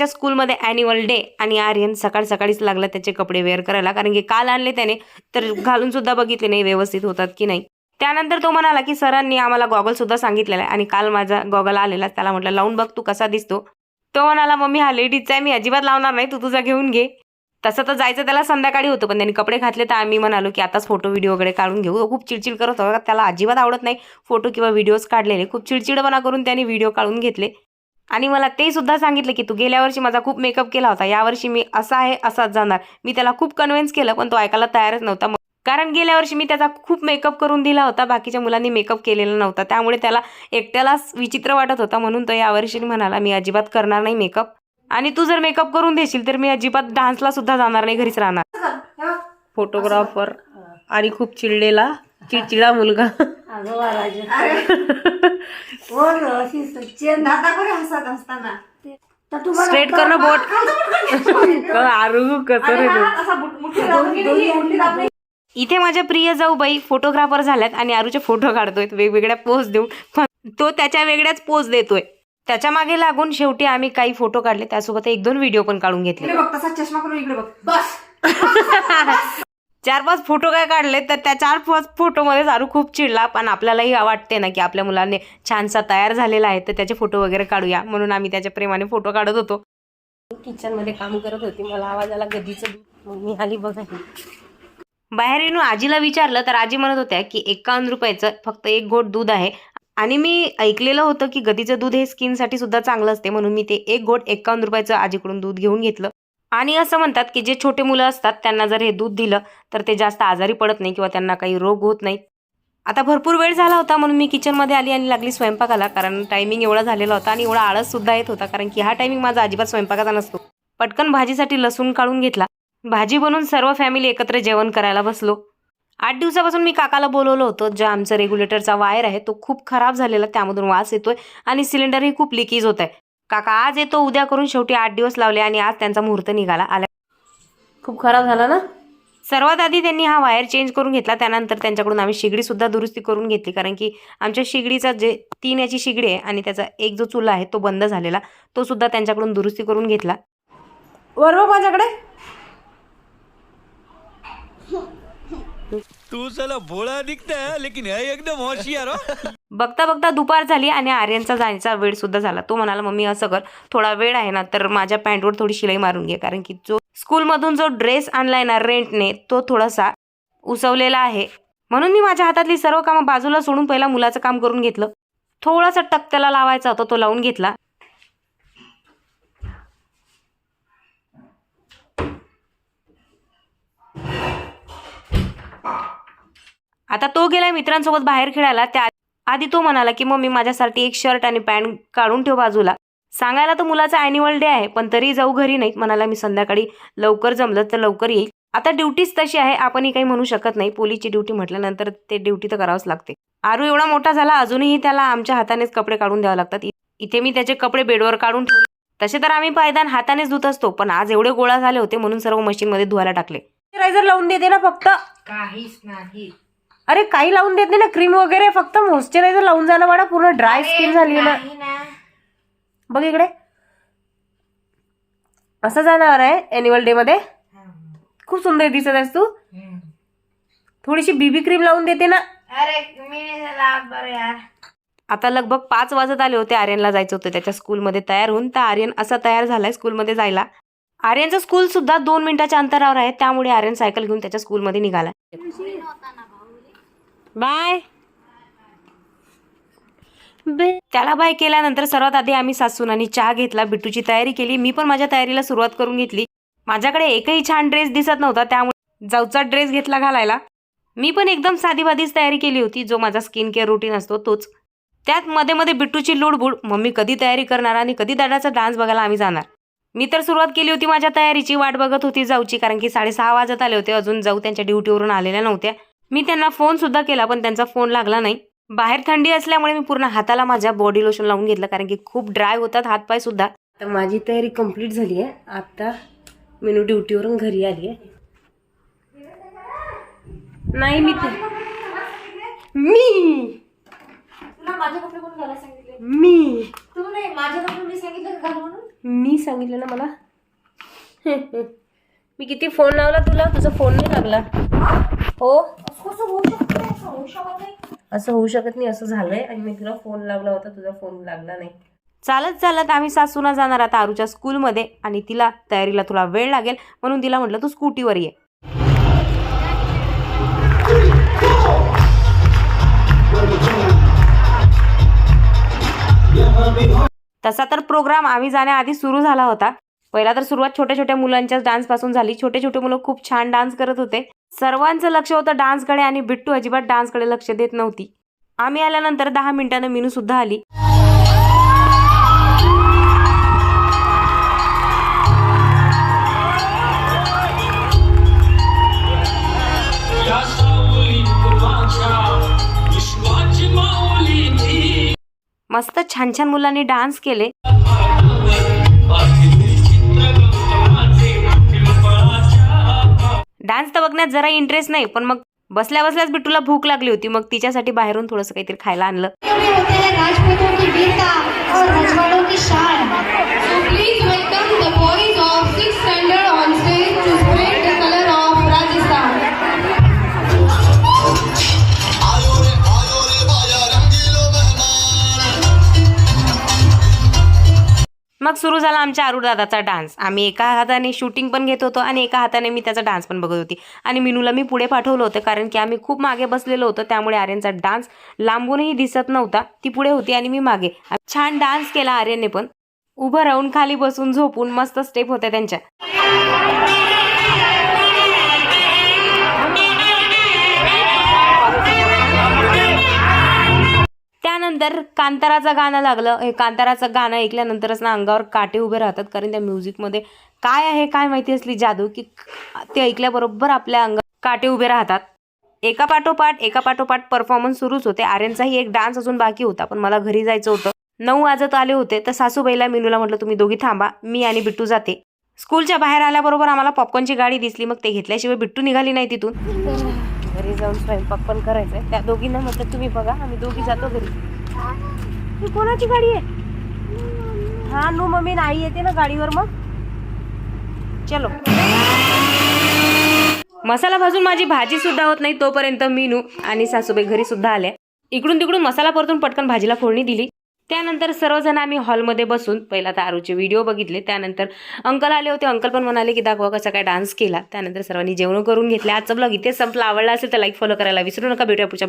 त्यांच्या स्कूलमध्ये annual day आणि आर्यन सकाळ सकाळीच लागला त्याचे कपडे वेअर करायला. कारण की काल आणले त्याने तर घालून सुद्धा बघितले नाही व्यवस्थित होतात की नाही. त्यानंतर तो म्हणाला की सरांनी आम्हाला गॉगल सुद्धा सांगितलेला आहे आणि काल माझा गॉगल आलेला त्याला म्हटलं लावून बघ तू कसा दिसतो. तो म्हणाला मम्मी हा लेडीजचा आहे मी अजिबात लावणार नाही तू तुझा घेऊन घे. तसं तर जायचं त्याला संध्याकाळी होतं पण त्यांनी कपडे घातले तर आम्ही म्हणालो की आताच फोटो व्हिडिओ वगैरे काढून घेऊ. खूप चिडचिड करत होता त्याला अजिबात आवडत नाही फोटो किंवा व्हिडिओज काढलेले. खूप चिडचिडपणा करून त्यांनी व्हिडिओ काढून घेतले. आणि मला ते सुद्धा सांगितलं की तू गेल्या वर्षी माझा खूप मेकअप केला होता. यावर्षी मी असा आहे असाच जाणार. मी त्याला खूप कन्व्हिन्स केलं पण तो ऐकायला तयारच नव्हता. कारण गेल्या वर्षी मी त्याचा खूप मेकअप करून दिला होता. बाकीच्या मुलांनी मेकअप केलेला नव्हता. त्यामुळे त्याला एकट्यालाच विचित्र वाटत होता. म्हणून तो यावर्षी म्हणाला मी अजिबात करणार नाही मेकअप आणि तू जर मेकअप करून देशील तर मी अजिबात डान्सला सुद्धा जाणार नाही घरीच राहणार. फोटोग्राफर आणि खूप चिडलेला चिडचिडा मुलगा. स्ट्रेट करणं बोट. आरू कसं रे तू? असा बुट- दाबून इथे माझ्या प्रिय जाऊबाई फोटोग्राफर झाल्यात आणि आरूचे फोटो काढतोय. वेगवेगळ्या पोज देऊन. पण तो त्याच्या वेगळ्याच पोज देतोय. त्याच्यामागे लागून शेवटी आम्ही काही फोटो काढले. त्यासोबत एक दोन व्हिडिओ पण काढून घेतले. बघ तसा चष्मा करून इकडे बघ. बस. चार पाच फोटो काय काढले तर त्या चार पाच फोटोमध्ये सारू खूप चिडला. पण आपल्यालाही वाटते ना की आपल्या मुलाने छानसा तयार झालेला आहे तर त्याचे फोटो वगैरे काढूया. म्हणून आम्ही त्याच्या प्रेमाने फोटो काढत होतो. किचनमध्ये काम करत होती. मला आवाज आला गदीचं दूध. मग मी आली बघा बाहेर येऊन आजीला विचारलं तर आजी म्हणत होत्या की एकावन्न रुपयाचं फक्त एक घोट दूध आहे. आणि मी ऐकलेलं होतं की गदीचं दूध हे स्किनसाठी सुद्धा चांगलं असते. म्हणून मी ते एक घोट एकावन्न रुपयाचं आजीकडून दूध घेऊन घेतलं. आणि असं म्हणतात की जे छोटे मुलं असतात त्यांना जर हे दूध दिलं तर ते जास्त आजारी पडत नाही किंवा त्यांना काही रोग होत नाही. आता भरपूर वेळ झाला होता म्हणून मी किचनमध्ये आली आणि लागली स्वयंपाकाला कारण टायमिंग एवढा झालेला होता आणि एवढा आळससुद्धा येत होता कारण की हा टायमिंग माझा अजिबात स्वयंपाकाचा नसतो. पटकन भाजीसाठी लसूण काढून घेतला. भाजी बनवून सर्व फॅमिली एकत्र जेवण करायला बसलो. आठ दिवसापासून मी काकाला बोलवलं होतं जे आमचं रेग्युलेटरचा वायर आहे तो खूप खराब झालेला त्यामधून वास येतोय आणि सिलेंडरही खूप लिकेज होत आहे. काका आज येतो उद्या करून शेवटी आठ दिवस लावले आणि आज त्यांचा मुहूर्त निघाला. आला खूप खराब झाला ना? सर्वात आधी त्यांनी हा वायर चेंज करून घेतला त्यानंतर त्यांच्याकडून आम्ही शिगडी सुद्धा दुरुस्ती करून घेतली कारण की आमच्या शिगडीचा जे तीन याची शिगडी आहे आणि त्याचा एक जो चुला आहे तो बंद झालेला तो सुद्धा त्यांच्याकडून दुरुस्ती करून घेतला. वर बघ माझ्याकडे. तू चला भोळा दिखता लेकिन है एकदम होशियार हो. बघता बघता दुपार झाली आणि आर्यनचा जायचा वेळ सुद्धा झाला. तो म्हणाला मम्मी असं कर थोडा वेळ आहे ना तर माझ्या पॅन्टवर थोडी शिलाई मारून घे कारण की जो स्कूलमधून जो ड्रेस आणलाय ना रेंटने तो थोडासा उसवलेला आहे. म्हणून मी माझ्या हातातली सर्व कामं बाजूला सोडून पहिला मुलाचं काम करून घेतलं. थोडासा टक त्याला लावायचा होता तो लावून घेतला. आता तो गेला मित्रांसोबत बाहेर खेळायला. त्या आधी तो म्हणाला की मम्मी माझ्यासाठी एक शर्ट आणि पॅन्ट काढून ठेव बाजूला. सांगायला तर मुलाचा अॅन्युअल डे आहे पण तरी जाऊ घरी नाही. म्हणाला मी संध्याकाळी लवकर जमलं तर लवकर येईल. आता ड्युटीच तशी आहे आपणही काही म्हणू शकत नाही. पोलीसची ड्युटी म्हटल्यानंतर ते ड्युटी तर करावंच लागते. आरू एवढा मोठा झाला अजूनही त्याला आमच्या हातानेच कपडे काढून द्यावे लागतात. इथे मी त्याचे कपडे बेडवर काढून ठेवले. तसे तर आम्ही पायदान हातानेच धुत असतो पण आज एवढे गोळा झाले होते म्हणून सर्व मशीनमध्ये धुवायला टाकले. मॉइश्चरायझर लावून देते ना फक्त. काहीच नाही. अरे काही लावून देत नाही ना क्रीम वगैरे फक्त मॉइश्चरायझर लावून जाणं वाडा पूर्ण ड्राय स्किन झाली ना. नाही ना. बघ इकडे. असं जाणार आहे अॅन्युअल डे मध्ये. खूप सुंदर दिसत आहेस तू. थोडीशी बीबी क्रीम लावून देते ना. अरे मी नाही लावत बरं यार. आता लगभग पाच वाजत आले होते आर्यनला जायचं होतं. त्याच्या स्कूलमध्ये तयार होऊन तर आर्यन असा तयार झालाय स्कूलमध्ये जायला. आर्यनचं स्कूल सुद्धा दोन मिनिटाच्या अंतरावर आहे. त्यामुळे आर्यन सायकल घेऊन त्याच्या स्कूलमध्ये निघाला. बाय. त्याला बाय केल्यानंतर सर्वात आधी आम्ही सासूनानी चहा घेतला बिट्टूची तयारी केली. मी पण माझ्या तयारीला सुरुवात करून घेतली. माझ्याकडे एकही छान ड्रेस दिसत नव्हता त्यामुळे जाऊचा ड्रेस घेतला घालायला. मी पण एकदम साधीबाधीच तयारी केली होती. जो माझा स्किन केअर रुटीन असतो तोच. त्यात मध्ये मध्ये बिट्टूची लुडबुड मम्मी कधी तयारी करणार आणि कधी दादाचा डान्स बघायला आम्ही जाणार. मी तर सुरुवात केली होती माझ्या तयारीची वाट बघत होती जाऊची कारण की साडेसहा वाजत आले होते. अजून जाऊ त्यांच्या ड्युटीवरून आलेल्या नव्हत्या. मी त्यांना फोन सुद्धा केला पण त्यांचा फोन लागला नाही. बाहेर थंडी असल्यामुळे मी पूर्ण हाताला माझ्या बॉडी लोशन लावून घेतलं कारण की खूप ड्राय होतात हातपाय सुद्धा. तर माझी तयारी कंप्लीट झाली आहे. आता मेनू ड्युटीवरून घरी आली आहे. नाही मी ते- मी! तुला माझे कपडे कोण घालायला सांगितले? मी! तू नाही माझे कपडे मी सांगितलं का घाल म्हणून मी सांगितलं ना मला? मी किती फोन लावला तुला? तुझा फोन नाही लागला. हो? असं होऊ शकत नाही असं झालंय आणि मी तुला फोन लावला होता तुझा फोन लागला नाही. चालत चालत आम्ही सासूना जाणार आता आरूच्या स्कूलमध्ये आणि तिला तयारीला थोडा वेळ लागेल म्हणून तिला म्हटलं तू स्कूटीवर ये. तसा तर प्रोग्राम आम्ही जाण्याआधी सुरू झाला होता. पहिला तर सुरुवात छोट्या छोट्या मुलांच्या डान्सपासून झाली. छोटे छोटे मुलं खूप छान डान्स करत होते. सर्वांचं लक्ष होतं डान्सकडे आणि बिट्टू अजिबात डान्सकडे लक्ष देत नव्हती. आम्ही आल्यानंतर दहा मिनिटानं मिनू सुद्धा आली. मस्त छान छान मुलांनी डान्स केले. डान्स तर बघण्यात जरा इंटरेस्ट नाही पण मग बसल्या बसल्याच बिट्टूला भूक लागली होती मग तिच्यासाठी बाहेरून थोडंसं काहीतरी खायला आणलं. राजपूतों की वीरता और रजवाड़ों की शान। So please welcome the boys मग सुरू झाला आमच्या आरुदादाचा डान्स. आम्ही एका हाताने शूटिंग पण घेत होतो आणि एका हाताने मी त्याचा डान्स पण बघत होती. आणि मिनूला मी पुढे पाठवलं होतं कारण की आम्ही खूप मागे बसलेलो होतो. त्यामुळे आर्यनचा डान्स लांबूनही दिसत नव्हता. ती पुढे होती आणि मी मागे. छान डान्स केला आर्यनने पण. उभं राहून खाली बसून झोपून मस्त स्टेप होत्या त्यांच्या. त्यानंतर कांताराचं गाणं लागलं. हे कांताराचं गाणं ऐकल्यानंतरच ना अंगावर काटे उभे राहतात. कारण त्या म्युझिकमध्ये काय आहे काय माहिती असली जादू की ते ऐकल्याबरोबर आपल्या अंगावर काटे उभे राहतात. एका पाठोपाठ एका पाठोपाठ परफॉर्मन्स सुरूच होते. आर्यनचाही एक डान्स अजून बाकी होता पण मला घरी जायचं होतं. नऊ वाजत आले होते. तर सासूबाईला मिनूला म्हटलं तुम्ही दोघी थांबा. मी आणि बिट्टू जाते. स्कूलच्या बाहेर आल्याबरोबर आम्हाला पॉपकॉर्नची गाडी दिसली. मग ते घेतल्याशिवाय बिट्टू निघाली नाही तिथून. घरी जाऊन स्वयंपाक पण करायचं आहे त्या दोघींना म्हटलं तुम्ही बघा आम्ही दोघी जातो घरी. ही कोणाची गाडी आहे? हा नू मम्मी नाही येते ना गाडीवर मग. चलो. मसाला भाजून माझी भाजी सुद्धा होत नाही तोपर्यंत मीनू आणि सासूबाई घरी सुद्धा आल्या. इकडून तिकडून मसाला परतून पटकन भाजीला फोडणी दिली. त्यानंतर सर्वजण आम्ही हॉलमध्ये बसून पहिला तर आरूचे व्हिडिओ बघितले त्यानंतर अंकल आले होते. अंकल पण म्हणाले की दाखवा कसा काय डान्स केला. त्यानंतर सर्वांनी जेवण करून घेतले. आजचा ब्लॉग इथेच संपला. आवडला असेल तर लाईक फॉलो करायला विसरू नका. भेटूया पुढच्या ब्लॉग